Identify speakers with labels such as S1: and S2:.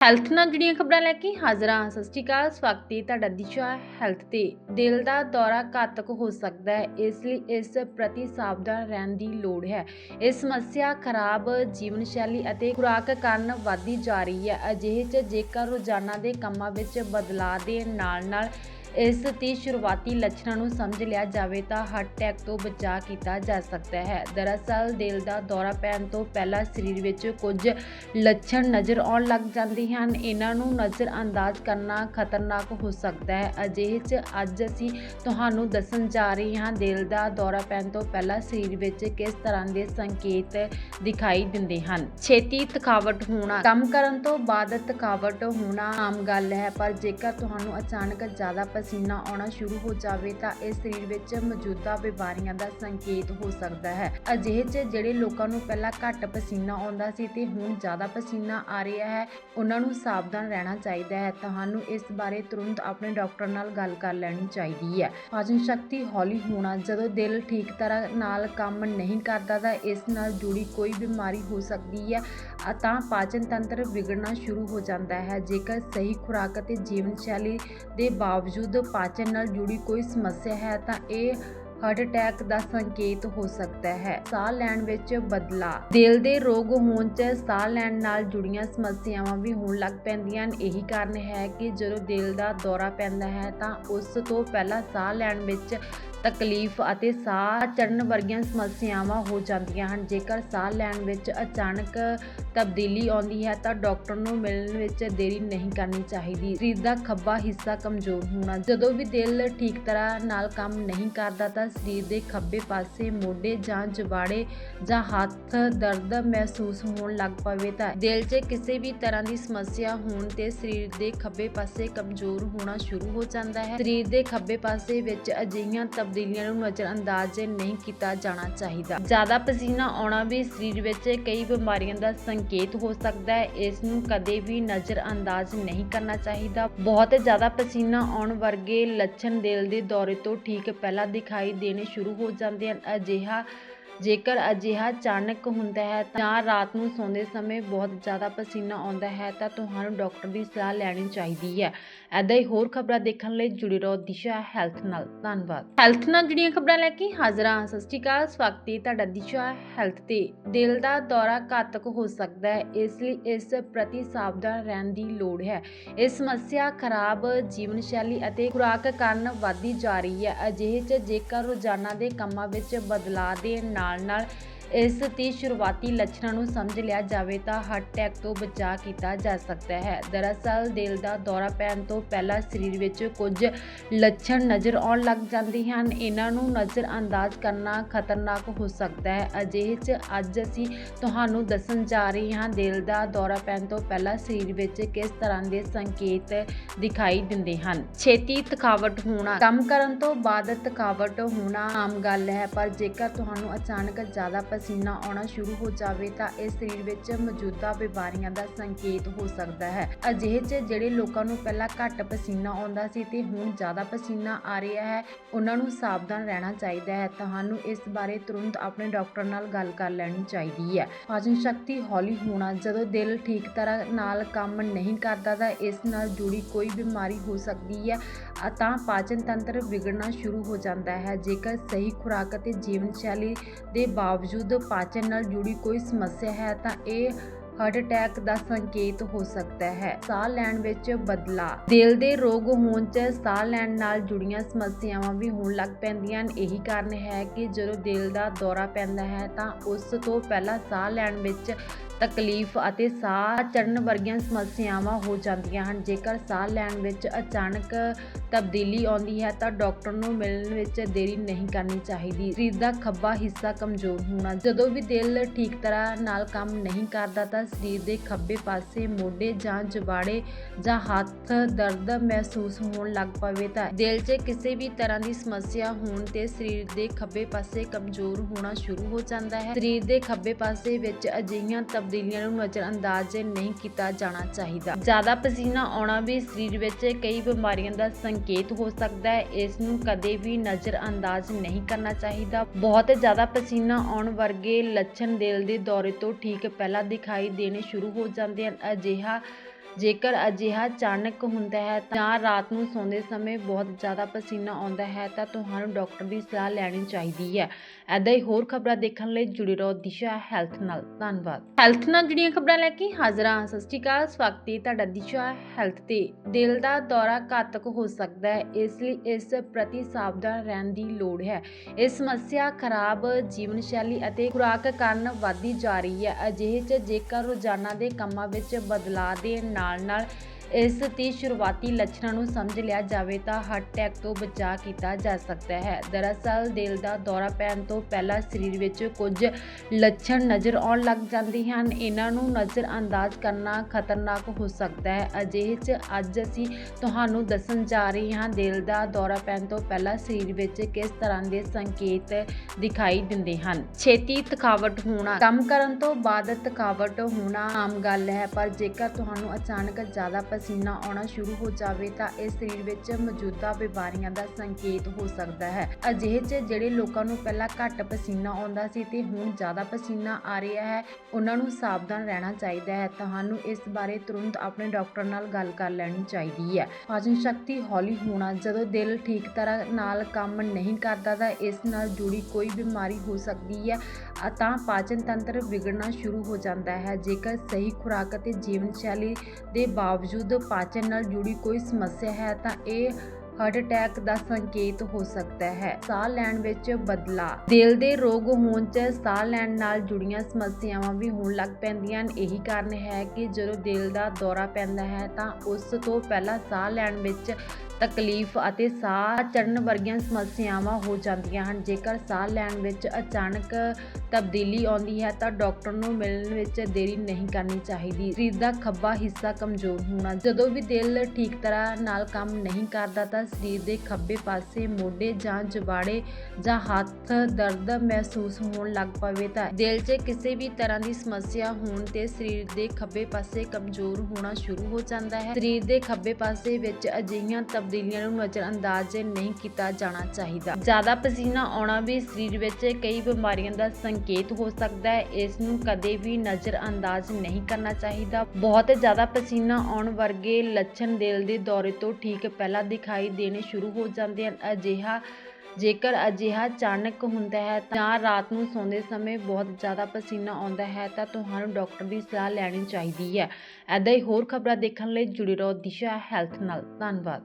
S1: Health ਨਾਲ ਜੁੜੀਆਂ ਖਬਰਾਂ ਲੈ ਕੇ ਹਾਜ਼ਰ ਹਾਂ। ਸਤਿ ਸ਼੍ਰੀ ਅਕਾਲ, ਸਵਾਗਤ ਹੈ ਤੁਹਾਡਾ ਦਿਸ਼ਾ ਹੈਲਥ ਤੇ। ਦਿਲ ਦਾ ਦੌਰਾ ਘਾਤਕ ਹੋ ਸਕਦਾ ਹੈ, ਇਸ ਲਈ ਇਸ ਪ੍ਰਤੀ ਸਾਵਧਾਨ ਰਹਿਣ ਦੀ ਲੋੜ ਹੈ। ਇਹ ਸਮੱਸਿਆ ਖਰਾਬ ਜੀਵਨ ਸ਼ੈਲੀ ਅਤੇ ਖੁਰਾਕ ਕਾਰਨ ਵਧਦੀ ਜਾ ਰਹੀ ਹੈ। ਅਜਿਹੇ 'ਚ ਜੇਕਰ ਰੋਜ਼ਾਨਾ ਦੇ ਕੰਮਾਂ ਵਿੱਚ ਬਦਲਾਅ ਦੇ ਨਾਲ-ਨਾਲ ਇਸ ਦੀ ਸ਼ੁਰੂਆਤੀ ਲੱਛਣਾਂ ਨੂੰ ਸਮਝ ਲਿਆ ਜਾਵੇ ਤਾਂ ਹਾਰਟ ਅਟੈਕ ਤੋਂ ਬਚਾਅ ਕੀਤਾ ਜਾ ਸਕਦਾ ਹੈ। ਦਰਅਸਲ ਦਿਲ ਦਾ ਦੌਰਾ ਪੈਣ ਤੋਂ ਪਹਿਲਾਂ ਸਰੀਰ ਵਿੱਚ ਕੁਝ ਲੱਛਣ ਨਜ਼ਰ ਆਉਣ ਲੱਗ ਜਾਂਦੇ ਹਨ। ਇਹਨਾਂ ਨੂੰ ਨਜ਼ਰ ਅੰਦਾਜ਼ ਕਰਨਾ ਖਤਰਨਾਕ ਹੋ ਸਕਦਾ ਹੈ। ਅਜਿਹੇ 'ਚ ਅੱਜ ਅਸੀਂ ਤੁਹਾਨੂੰ ਦੱਸਣ ਜਾ ਰਹੇ ਹਾਂ ਦਿਲ ਦਾ ਦੌਰਾ ਪੈਣ ਤੋਂ ਪਹਿਲਾਂ ਸਰੀਰ ਵਿੱਚ ਕਿਸ ਤਰ੍ਹਾਂ ਦੇ ਸੰਕੇਤ ਦਿਖਾਈ ਦਿੰਦੇ ਹਨ। ਛੇਤੀ ਥਕਾਵਟ ਹੋਣਾ, ਕੰਮ ਕਰਨ ਤੋਂ ਬਾਅਦ ਥਕਾਵਟ ਹੋਣਾ ਆਮ ਗੱਲ ਹੈ, ਪਰ ਜੇਕਰ ਤੁਹਾਨੂੰ ਅਚਾਨਕ ਜ਼ਿਆਦਾ ਪਸੀਨਾ ਆਉਣਾ ਸ਼ੁਰੂ ਹੋ ਜਾਵੇ ਤਾਂ ਇਹ ਸਰੀਰ ਵਿੱਚ ਮੌਜੂਦਾ ਬਿਮਾਰੀਆਂ ਦਾ ਸੰਕੇਤ ਹੋ ਸਕਦਾ ਹੈ। ਅਜਿਹੇ 'ਚ ਜਿਹੜੇ ਲੋਕਾਂ ਨੂੰ ਪਹਿਲਾਂ ਘੱਟ ਪਸੀਨਾ ਆਉਂਦਾ ਸੀ ਤੇ ਹੁਣ ਜ਼ਿਆਦਾ ਪਸੀਨਾ ਆ ਰਿਹਾ ਹੈ, ਉਹਨਾਂ ਨੂੰ ਸਾਵਧਾਨ ਰਹਿਣਾ ਚਾਹੀਦਾ ਹੈ। ਤੁਹਾਨੂੰ ਇਸ ਬਾਰੇ ਤੁਰੰਤ ਆਪਣੇ ਡਾਕਟਰ ਨਾਲ ਗੱਲ ਕਰ ਲੈਣੀ ਚਾਹੀਦੀ ਹੈ। ਪਾਚਨ ਸ਼ਕਤੀ ਹੌਲੀ ਹੋਣਾ, ਜਦੋਂ ਦਿਲ ਠੀਕ ਤਰ੍ਹਾਂ ਨਾਲ ਕੰਮ ਨਹੀਂ ਕਰਦਾ ਤਾਂ ਇਸ ਨਾਲ ਜੁੜੀ ਕੋਈ ਬਿਮਾਰੀ ਹੋ ਸਕਦੀ ਹੈ ਤਾਂ ਪਾਚਨ ਤੰਤਰ ਵਿਗੜਨਾ ਸ਼ੁਰੂ ਹੋ ਜਾਂਦਾ ਹੈ। ਜੇਕਰ ਸਹੀ ਖੁਰਾਕ ਅਤੇ ਜੀਵਨ ਸ਼ੈਲੀ ਦੇ ਬਾਵਜੂਦ ਪਾਚਨ ਨਾਲ ਜੁੜੀ ਕੋਈ ਸਮੱਸਿਆ ਹੈ ਤਾਂ ਇਹ ਹਾਰਟ ਅਟੈਕ ਦਾ ਸੰਕੇਤ ਹੋ ਸਕਦਾ ਹੈ। ਸਾਹ ਲੈਣ ਵਿੱਚ ਬਦਲਾਅ। ਦਿਲ ਦੇ ਰੋਗ ਹੋਣ 'ਚ ਸਾਹ ਲੈਣ ਨਾਲ ਜੁੜੀਆਂ ਸਮੱਸਿਆਵਾਂ ਵੀ ਹੋਣ ਲੱਗ ਪੈਂਦੀਆਂ ਹਨ। ਇਹੀ ਕਾਰਨ ਹੈ ਕਿ ਜਦੋਂ ਦਿਲ ਦਾ ਦੌਰਾ ਪੈਂਦਾ ਹੈ ਤਾਂ ਉਸ ਤੋਂ ਪਹਿਲਾਂ ਸਾਹ ਲੈਣ ਵਿੱਚ ਤਕਲੀਫ ਅਤੇ ਸਾਹ ਚੜਨ ਵਰਗੀਆਂ ਸਮੱਸਿਆਵਾਂ ਹੋ ਜਾਂਦੀਆਂ ਹਨ। ਜੇਕਰ ਸਾਹ ਲੈਣ ਵਿੱਚ ਅਚਾਨਕ ਤਬਦੀਲੀ ਆਉਂਦੀ ਹੈ, ਤਾਂ ਡਾਕਟਰ ਨੂੰ ਮਿਲਣ ਵਿੱਚ ਦੇਰੀ ਨਹੀਂ ਕਰਨੀ ਚਾਹੀਦੀ। ਸਰੀਰ ਦਾ ਖੱਬਾ ਹਿੱਸਾ ਕਮਜ਼ੋਰ ਹੋਣਾ। ਜਦੋਂ ਵੀ ਦਿਲ ਠੀਕ ਤਰ੍ਹਾਂ ਨਾਲ ਕੰਮ ਨਹੀਂ ਕਰਦਾ, ਤਾਂ ਸਰੀਰ ਦੇ ਖੱਬੇ ਪਾਸੇ ਮੋਢੇ ਜਾਂ ਜਬਾੜੇ ਜਾਂ ਹੱਥ ਦਰਦ ਮਹਿਸੂਸ ਹੋਣ ਲੱਗ ਪਵੇ ਤਾਂ ਦਿਲ 'ਚ ਕਿਸੇ ਵੀ ਤਰ੍ਹਾਂ ਦੀ ਸਮੱਸਿਆ ਹੋਣ ਤੇ ਸਰੀਰ ਦੇ ਖੱਬੇ ਪਾਸੇ ਕਮਜ਼ੋਰ ਹੋਣਾ ਸ਼ੁਰੂ ਹੋ ਜਾਂਦਾ ਹੈ। ਸਰੀਰ ਦੇ ਖੱਬੇ ਪਾਸੇ ਵਿੱਚ ਅਜਿਹੀਆਂ ਤਬ ਤਬਦੀਲੀਆਂ ਨੂੰ ਨਜ਼ਰਅੰਦਾਜ਼ ਨਹੀਂ ਕੀਤਾ ਜਾਣਾ ਚਾਹੀਦਾ। ਜ਼ਿਆਦਾ ਪਸੀਨਾ ਆਉਣਾ ਵੀ ਸਰੀਰ ਵਿੱਚ ਕਈ ਬਿਮਾਰੀਆਂ ਦਾ ਸੰਕੇਤ ਹੋ ਸਕਦਾ ਹੈ। ਇਸ ਨੂੰ ਕਦੇ ਵੀ ਨਜ਼ਰਅੰਦਾਜ਼ ਨਹੀਂ ਕਰਨਾ ਚਾਹੀਦਾ। ਬਹੁਤ ਜ਼ਿਆਦਾ ਪਸੀਨਾ ਆਉਣ ਵਰਗੇ ਲੱਛਣ ਦਿਲ ਦੇ ਦੌਰੇ ਤੋਂ ਠੀਕ ਪਹਿਲਾਂ ਦਿਖਾਈ ਦੇਣੇ ਸ਼ੁਰੂ ਹੋ ਜਾਂਦੇ ਹਨ। ਅਜਿਹਾ, ਜੇਕਰ ਅਜਿਹਾ ਅਚਾਨਕ ਹੁੰਦਾ ਹੈ ਜਾਂ ਰਾਤ ਨੂੰ ਸੌਂਦੇ ਸਮੇਂ ਬਹੁਤ ਜ਼ਿਆਦਾ ਪਸੀਨਾ ਆਉਂਦਾ ਹੈ ਤਾਂ ਤੁਹਾਨੂੰ ਡਾਕਟਰ ਦੀ ਸਲਾਹ ਲੈਣੀ ਚਾਹੀਦੀ ਹੈ। ਐਦਾਂ ਹੀ ਹੋਰ ਖਬਰਾਂ ਦੇਖਣ ਲਈ ਜੁੜੇ ਰਹੋ ਦਿਸ਼ਾ ਹੈਲਥ ਨਾਲ। ਧੰਨਵਾਦ। ਹੈਲਥ ਨਾਲ ਜੁੜੀਆਂ ਖਬਰਾਂ ਲੈ ਕੇ ਹਾਜ਼ਰ ਹਾਂ। ਸਤਿ ਸ਼੍ਰੀ ਅਕਾਲ। ਸਵਾਗਤ ਹੈ ਤੁਹਾਡਾ ਦਿਸ਼ਾ ਹੈਲਥ ਤੇ। ਦਿਲ ਦਾ ਦੌਰਾ ਘਾਤਕ ਹੋ ਸਕਦਾ ਹੈ, ਇਸ ਲਈ ਇਸ ਪ੍ਰਤੀ ਸਾਵਧਾਨ ਰਹਿਣ ਦੀ ਲੋੜ ਹੈ। ਇਹ ਸਮੱਸਿਆ ਖਰਾਬ ਜੀਵਨ ਸ਼ੈਲੀ ਅਤੇ ਖੁਰਾਕ ਕਾਰਨ ਵਧਦੀ ਜਾ ਰਹੀ ਹੈ। ਅਜਿਹੇ 'ਚ ਜੇਕਰ ਰੋਜ਼ਾਨਾ ਦੇ ਕੰਮਾਂ ਵਿੱਚ ਬਦਲਾਅ ਦੇ ਨਾਲ-ਨਾਲ ਇਸ ਦੀ ਸ਼ੁਰੂਆਤੀ ਲੱਛਣਾਂ ਨੂੰ ਸਮਝ ਲਿਆ ਜਾਵੇ ਤਾਂ ਹਾਰਟ ਅਟੈਕ ਤੋਂ ਬਚਾਅ ਕੀਤਾ ਜਾ ਸਕਦਾ ਹੈ। ਦਰਅਸਲ ਦਿਲ ਦਾ ਦੌਰਾ ਪੈਣ ਤੋਂ ਪਹਿਲਾਂ ਸਰੀਰ ਵਿੱਚ ਕੁਝ ਲੱਛਣ ਨਜ਼ਰ ਆਉਣ ਲੱਗ ਜਾਂਦੇ ਹਨ। ਇਹਨਾਂ ਨੂੰ ਨਜ਼ਰ ਅੰਦਾਜ਼ ਕਰਨਾ ਖਤਰਨਾਕ ਹੋ ਸਕਦਾ ਹੈ। ਅਜਿਹੇ 'ਚ ਅੱਜ ਅਸੀਂ ਤੁਹਾਨੂੰ ਦੱਸਣ ਜਾ ਰਹੇ ਹਾਂ ਦਿਲ ਦਾ ਦੌਰਾ ਪੈਣ ਤੋਂ ਪਹਿਲਾਂ ਸਰੀਰ ਵਿੱਚ ਕਿਸ ਤਰ੍ਹਾਂ ਦੇ ਸੰਕੇਤ ਦਿਖਾਈ ਦਿੰਦੇ ਹਨ। ਛੇਤੀ ਥਕਾਵਟ ਹੋਣਾ, ਕੰਮ ਕਰਨ ਤੋਂ ਬਾਅਦ ਥਕਾਵਟ ਹੋਣਾ ਆਮ ਗੱਲ ਹੈ, ਪਰ ਜੇਕਰ ਤੁਹਾਨੂੰ ਅਚਾਨਕ ਜ਼ਿਆਦਾ ਪਸੀਨਾ ਆਉਣਾ ਸ਼ੁਰੂ ਹੋ ਜਾਵੇ ਤਾਂ ਇਹ ਸਰੀਰ ਵਿੱਚ ਮੌਜੂਦਾ ਬਿਮਾਰੀਆਂ ਦਾ ਸੰਕੇਤ ਹੋ ਸਕਦਾ ਹੈ। ਅਜਿਹੇ 'ਚ ਜਿਹੜੇ ਲੋਕਾਂ ਨੂੰ ਪਹਿਲਾਂ ਘੱਟ ਪਸੀਨਾ ਆਉਂਦਾ ਸੀ ਤੇ ਹੁਣ ਜ਼ਿਆਦਾ ਪਸੀਨਾ ਆ ਰਿਹਾ ਹੈ, ਉਹਨਾਂ ਨੂੰ ਸਾਵਧਾਨ ਰਹਿਣਾ ਚਾਹੀਦਾ ਹੈ। ਤੁਹਾਨੂੰ ਇਸ ਬਾਰੇ ਤੁਰੰਤ ਆਪਣੇ ਡਾਕਟਰ ਨਾਲ ਗੱਲ ਕਰ ਲੈਣੀ ਚਾਹੀਦੀ ਹੈ। ਪਾਚਨ ਸ਼ਕਤੀ ਹੌਲੀ ਹੋਣਾ, ਜਦੋਂ ਦਿਲ ਠੀਕ ਤਰ੍ਹਾਂ ਨਾਲ ਕੰਮ ਨਹੀਂ ਕਰਦਾ ਤਾਂ ਇਸ ਨਾਲ ਜੁੜੀ ਕੋਈ ਬਿਮਾਰੀ ਹੋ ਸਕਦੀ ਹੈ ਤਾਂ ਪਾਚਨ ਤੰਤਰ ਵਿਗੜਨਾ ਸ਼ੁਰੂ ਹੋ ਜਾਂਦਾ ਹੈ। ਜੇਕਰ ਸਹੀ ਖੁਰਾਕ ਅਤੇ ਜੀਵਨ ਸ਼ੈਲੀ ਦੇ ਬਾਵਜੂਦ ਪਾਚਨ ਨਾਲ ਜੁੜੀ ਕੋਈ ਸਮੱਸਿਆ ਹੈ ਤਾਂ ਇਹ ਹਾਰਟ ਅਟੈਕ ਦਾ ਸੰਕੇਤ ਹੋ ਸਕਦਾ ਹੈ। ਸਾਹ ਲੈਣ ਵਿੱਚ ਬਦਲਾਅ। ਦਿਲ ਦੇ ਰੋਗ ਹੋਣ 'ਚ ਸਾਹ ਲੈਣ ਨਾਲ ਜੁੜੀਆਂ ਸਮੱਸਿਆਵਾਂ ਵੀ ਹੋਣ ਲੱਗ ਪੈਂਦੀਆਂ ਹਨ। ਇਹੀ ਕਾਰਨ ਹੈ ਕਿ ਜਦੋਂ ਦਿਲ ਦਾ ਦੌਰਾ ਪੈਂਦਾ ਹੈ ਤਾਂ ਉਸ ਤੋਂ ਪਹਿਲਾਂ ਸਾਹ ਲੈਣ ਵਿੱਚ ਤਕਲੀਫ ਅਤੇ ਸਾਹ ਚੜਨ ਵਰਗੀਆਂ ਸਮੱਸਿਆਵਾਂ ਹੋ ਜਾਂਦੀਆਂ ਹਨ। ਜੇਕਰ ਸਾਹ ਲੈਣ ਵਿੱਚ ਅਚਾਨਕ ਤਬਦੀਲੀ ਆਉਂਦੀ ਹੈ, ਤਾਂ ਡਾਕਟਰ ਨੂੰ ਮਿਲਣ ਵਿੱਚ ਦੇਰੀ ਨਹੀਂ ਕਰਨੀ ਚਾਹੀਦੀ। ਸਰੀਰ ਦਾ ਖੱਬਾ ਹਿੱਸਾ ਕਮਜ਼ੋਰ ਹੋਣਾ। ਜਦੋਂ ਵੀ ਦਿਲ ਠੀਕ ਤਰ੍ਹਾਂ ਨਾਲ ਕੰਮ ਨਹੀਂ ਕਰਦਾ, ਤਾਂ ਸਰੀਰ ਦੇ ਖੱਬੇ ਪਾਸੇ ਮੋਢੇ ਜਾਂ ਜਬਾੜੇ ਜਾਂ ਹੱਥ ਦਰਦ ਮਹਿਸੂਸ ਹੋਣ ਲੱਗ ਪਵੇ ਤਾਂ ਦਿਲ 'ਚ ਕਿਸੇ ਵੀ ਤਰ੍ਹਾਂ ਦੀ ਸਮੱਸਿਆ ਹੋਣ ਤੇ ਸਰੀਰ ਦੇ ਖੱਬੇ ਪਾਸੇ ਕਮਜ਼ੋਰ ਹੋਣਾ ਸ਼ੁਰੂ ਹੋ ਜਾਂਦਾ ਹੈ। ਸਰੀਰ ਦੇ ਖੱਬੇ ਪਾਸੇ ਵਿੱਚ ਅਜਿਹੀਆਂ ਤਬ ਤਬਦੀਲੀਆਂ ਨੂੰ ਨਜ਼ਰਅੰਦਾਜ਼ ਨਹੀਂ ਕੀਤਾ ਜਾਣਾ ਚਾਹੀਦਾ। ਜ਼ਿਆਦਾ ਪਸੀਨਾ ਆਉਣਾ ਵੀ ਸਰੀਰ ਵਿੱਚ ਕਈ ਬਿਮਾਰੀਆਂ ਦਾ ਸੰਕੇਤ ਹੋ ਸਕਦਾ ਹੈ। ਇਸ ਨੂੰ ਕਦੇ ਵੀ ਨਜ਼ਰਅੰਦਾਜ਼ ਨਹੀਂ ਕਰਨਾ ਚਾਹੀਦਾ। ਬਹੁਤ ਜ਼ਿਆਦਾ ਪਸੀਨਾ ਆਉਣ ਵਰਗੇ ਲੱਛਣ ਦਿਲ ਦੇ ਦੌਰੇ ਤੋਂ ਠੀਕ ਪਹਿਲਾਂ ਦਿਖਾਈ ਦੇਣੇ ਸ਼ੁਰੂ ਹੋ ਜਾਂਦੇ ਹਨ। ਅਜਿਹਾ ਜੇਕਰ ਅਜਿਹਾ ਅਚਾਨਕ ਹੁੰਦਾ ਹੈ ਤਾਂ ਜਾਂ ਰਾਤ ਨੂੰ ਸੌਂਦੇ ਸਮੇਂ ਬਹੁਤ ਜ਼ਿਆਦਾ ਪਸੀਨਾ ਆਉਂਦਾ ਹੈ, ਤਾਂ ਤੁਹਾਨੂੰ ਡਾਕਟਰ ਦੀ ਸਲਾਹ ਲੈਣੀ ਚਾਹੀਦੀ ਹੈ। ਐਦਾਂ ਹੀ ਹੋਰ ਖਬਰਾਂ ਦੇਖਣ ਲਈ ਜੁੜੇ ਰਹੋ ਦਿਸ਼ਾ ਹੈਲਥ ਨਾਲ। ਧੰਨਵਾਦ। ਹੈਲਥ ਨਾਲ ਜੁੜੀਆਂ ਖਬਰਾਂ ਲੈ ਕੇ ਹਾਜ਼ਰ ਹਾਂ। ਸਤਿ ਸ਼੍ਰੀ ਅਕਾਲ। ਸਵਾਗਤ ਹੈ ਤੁਹਾਡਾ ਦਿਸ਼ਾ ਹੈਲਥ ਤੇ। ਦਿਲ ਦਾ ਦੌਰਾ ਘਾਤਕ ਹੋ ਸਕਦਾ ਹੈ, ਇਸ ਲਈ ਇਸ ਪ੍ਰਤੀ ਸਾਵਧਾਨ ਰਹਿਣ ਦੀ ਲੋੜ ਹੈ। ਇਹ ਸਮੱਸਿਆ ਖਰਾਬ ਜੀਵਨ ਸ਼ੈਲੀ ਅਤੇ ਖੁਰਾਕ ਕਾਰਨ ਵਧਦੀ ਜਾ ਰਹੀ ਹੈ। ਅਜਿਹੇ 'ਚ ਜੇਕਰ ਰੋਜ਼ਾਨਾ ਦੇ ਕੰਮਾਂ ਵਿੱਚ ਬਦਲਾਅ ਦੇ ਨਾਲ-ਨਾਲ ਇਸ ਦੇ ਸ਼ੁਰੂਆਤੀ ਲੱਛਣਾਂ ਨੂੰ ਸਮਝ ਲਿਆ ਜਾਵੇ ਤਾਂ ਹਾਰਟ ਅਟੈਕ ਤੋਂ ਬਚਾਅ ਕੀਤਾ ਜਾ ਸਕਦਾ ਹੈ। ਦਰਅਸਲ ਦਿਲ ਦਾ ਦੌਰਾ ਪੈਣ ਤੋਂ ਪਹਿਲਾਂ ਸਰੀਰ ਵਿੱਚ ਕੁਝ ਲੱਛਣ ਨਜ਼ਰ ਆਉਣ ਲੱਗ ਜਾਂਦੇ ਹਨ। ਇਹਨਾਂ ਨੂੰ ਨਜ਼ਰ ਅੰਦਾਜ਼ ਕਰਨਾ ਖਤਰਨਾਕ ਹੋ ਸਕਦਾ ਹੈ। ਅਜਿਹੇ 'ਚ ਅੱਜ ਅਸੀਂ ਤੁਹਾਨੂੰ ਦੱਸਣ ਜਾ ਰਹੇ ਹਾਂ ਦਿਲ ਦਾ ਦੌਰਾ ਪੈਣ ਤੋਂ ਪਹਿਲਾਂ ਸਰੀਰ ਵਿੱਚ ਕਿਸ ਤਰ੍ਹਾਂ ਦੇ ਸੰਕੇਤ ਦਿਖਾਈ ਦਿੰਦੇ ਹਨ। ਛੇਤੀ ਥਕਾਵਟ ਹੋਣਾ, ਕੰਮ ਕਰਨ ਤੋਂ ਬਾਅਦ ਥਕਾਵਟ ਹੋਣਾ ਆਮ ਗੱਲ ਹੈ, ਪਰ ਜੇਕਰ ਤੁਹਾਨੂੰ ਅਚਾਨਕ ਜ਼ਿਆਦਾ ਪਸੀਨਾ ਆਉਣਾ ਸ਼ੁਰੂ ਹੋ ਜਾਵੇ ਤਾਂ ਇਹ ਸਰੀਰ ਵਿੱਚ ਮੌਜੂਦਾ ਬਿਮਾਰੀਆਂ ਦਾ ਸੰਕੇਤ ਹੋ ਸਕਦਾ ਹੈ। ਅਜਿਹੇ 'ਚ ਜਿਹੜੇ ਲੋਕਾਂ ਨੂੰ ਪਹਿਲਾਂ ਘੱਟ ਪਸੀਨਾ ਆਉਂਦਾ ਸੀ ਤੇ ਹੁਣ ਜ਼ਿਆਦਾ ਪਸੀਨਾ ਆ ਰਿਹਾ ਹੈ, ਉਹਨਾਂ ਨੂੰ ਸਾਵਧਾਨ ਰਹਿਣਾ ਚਾਹੀਦਾ ਹੈ। ਤੁਹਾਨੂੰ ਇਸ ਬਾਰੇ ਤੁਰੰਤ ਆਪਣੇ ਡਾਕਟਰ ਨਾਲ ਗੱਲ ਕਰ ਲੈਣੀ ਚਾਹੀਦੀ ਹੈ। ਪਾਚਨ ਸ਼ਕਤੀ ਹੌਲੀ ਹੋਣਾ, ਜਦੋਂ ਦਿਲ ਠੀਕ ਤਰ੍ਹਾਂ ਨਾਲ ਕੰਮ ਨਹੀਂ ਕਰਦਾ ਤਾਂ ਇਸ ਨਾਲ ਜੁੜੀ ਕੋਈ ਬਿਮਾਰੀ ਹੋ ਸਕਦੀ ਹੈ। ਤਾਂ ਪਾਚਨ ਤੰਤਰ ਵਿਗੜਨਾ ਸ਼ੁਰੂ ਹੋ ਜਾਂਦਾ ਹੈ। ਜੇਕਰ ਸਹੀ ਖੁਰਾਕ ਅਤੇ ਜੀਵਨ ਸ਼ੈਲੀ ਦੇ ਬਾਵਜੂਦ ਪਾਚਨ ਨਾਲ ਜੁੜੀ ਕੋਈ ਸਮੱਸਿਆ ਹੈ, ਤਾਂ ਇਹ ਹਾਰਟ ਅਟੈਕ ਦਾ ਸੰਕੇਤ ਹੋ ਸਕਦਾ ਹੈ। ਸਾਹ ਲੈਣ ਵਿੱਚ ਬਦਲਾਅ। ਦਿਲ ਦੇ ਰੋਗ ਹੋਣ 'ਚ ਸਾਹ ਲੈਣ ਨਾਲ ਜੁੜੀਆਂ ਸਮੱਸਿਆਵਾਂ ਵੀ ਹੋਣ ਲੱਗ ਪੈਂਦੀਆਂ ਹਨ। ਇਹੀ ਕਾਰਨ ਹੈ ਕਿ ਜਦੋਂ ਦਿਲ ਦਾ ਦੌਰਾ ਪੈਂਦਾ ਹੈ, ਤਾਂ ਉਸ ਤੋਂ ਪਹਿਲਾਂ ਸਾਹ ਲੈਣ ਵਿੱਚ ਤਕਲੀਫ ਅਤੇ ਸਾਹ ਚੜਨ ਵਰਗੀਆਂ ਸਮੱਸਿਆਵਾਂ ਹੋ ਜਾਂਦੀਆਂ ਹਨ। ਜੇਕਰ ਸਾਹ ਲੈਣ ਵਿੱਚ ਅਚਾਨਕ ਤਬਦੀਲੀ ਆਉਂਦੀ ਹੈ, ਤਾਂ ਡਾਕਟਰ ਨੂੰ ਮਿਲਣ ਵਿੱਚ ਦੇਰੀ ਨਹੀਂ ਕਰਨੀ ਚਾਹੀਦੀ। ਸਰੀਰ ਦਾ ਖੱਬਾ ਹਿੱਸਾ ਕਮਜ਼ੋਰ ਹੋਣਾ। ਜਦੋਂ ਵੀ ਦਿਲ ਠੀਕ ਤਰ੍ਹਾਂ ਨਾਲ ਕੰਮ ਨਹੀਂ ਕਰਦਾ, ਤਾਂ ਸਰੀਰ ਦੇ ਖੱਬੇ ਪਾਸੇ ਮੋਢੇ ਜਾਂ ਜਬਾੜੇ ਜਾਂ ਹੱਥ ਦਰਦ ਮਹਿਸੂਸ ਹੋਣ ਲੱਗ ਪਵੇ ਤਾਂ ਦਿਲ 'ਚ ਕਿਸੇ ਵੀ ਤਰ੍ਹਾਂ ਦੀ ਸਮੱਸਿਆ ਹੋਣ ਤੇ ਸਰੀਰ ਦੇ ਖੱਬੇ ਪਾਸੇ ਕਮਜ਼ੋਰ ਹੋਣਾ ਸ਼ੁਰੂ ਹੋ ਜਾਂਦਾ ਹੈ। ਸਰੀਰ ਦੇ ਖੱਬੇ ਪਾਸੇ ਵਿੱਚ ਅਜਿਹੀਆਂ ਤਬ ਤਬਦੀਲੀਆਂ ਨੂੰ ਨਜ਼ਰਅੰਦਾਜ਼ ਨਹੀਂ ਕੀਤਾ ਜਾਣਾ ਚਾਹੀਦਾ। ਜ਼ਿਆਦਾ ਪਸੀਨਾ ਆਉਣਾ ਵੀ ਸਰੀਰ ਵਿੱਚ ਕਈ ਬਿਮਾਰੀਆਂ ਦਾ ਸੰਕੇਤ ਹੋ ਸਕਦਾ ਹੈ। ਇਸ ਨੂੰ ਕਦੇ ਵੀ ਨਜ਼ਰਅੰਦਾਜ਼ ਨਹੀਂ ਕਰਨਾ ਚਾਹੀਦਾ। ਬਹੁਤ ਜ਼ਿਆਦਾ ਪਸੀਨਾ ਆਉਣ ਵਰਗੇ ਲੱਛਣ ਦਿਲ ਦੇ ਦੌਰੇ ਤੋਂ ਠੀਕ ਪਹਿਲਾਂ ਦਿਖਾਈ ਦੇਣੇ ਸ਼ੁਰੂ ਹੋ ਜਾਂਦੇ ਹਨ। ਅਜਿਹਾ, ਜੇਕਰ ਅਜਿਹਾ ਅਚਾਨਕ ਹੁੰਦਾ ਹੈ ਤਾਂ ਜਾਂ ਰਾਤ ਨੂੰ ਸੌਂਦੇ ਸਮੇਂ ਬਹੁਤ ਜ਼ਿਆਦਾ ਪਸੀਨਾ ਆਉਂਦਾ ਹੈ, ਤਾਂ ਤੁਹਾਨੂੰ ਡਾਕਟਰ ਦੀ ਸਲਾਹ ਲੈਣੀ ਚਾਹੀਦੀ ਹੈ। ਐਦਾਂ ਹੀ ਹੋਰ ਖਬਰਾਂ ਦੇਖਣ ਲਈ ਜੁੜੇ ਰਹੋ ਦਿਸ਼ਾ ਹੈਲਥ ਨਾਲ। ਧੰਨਵਾਦ।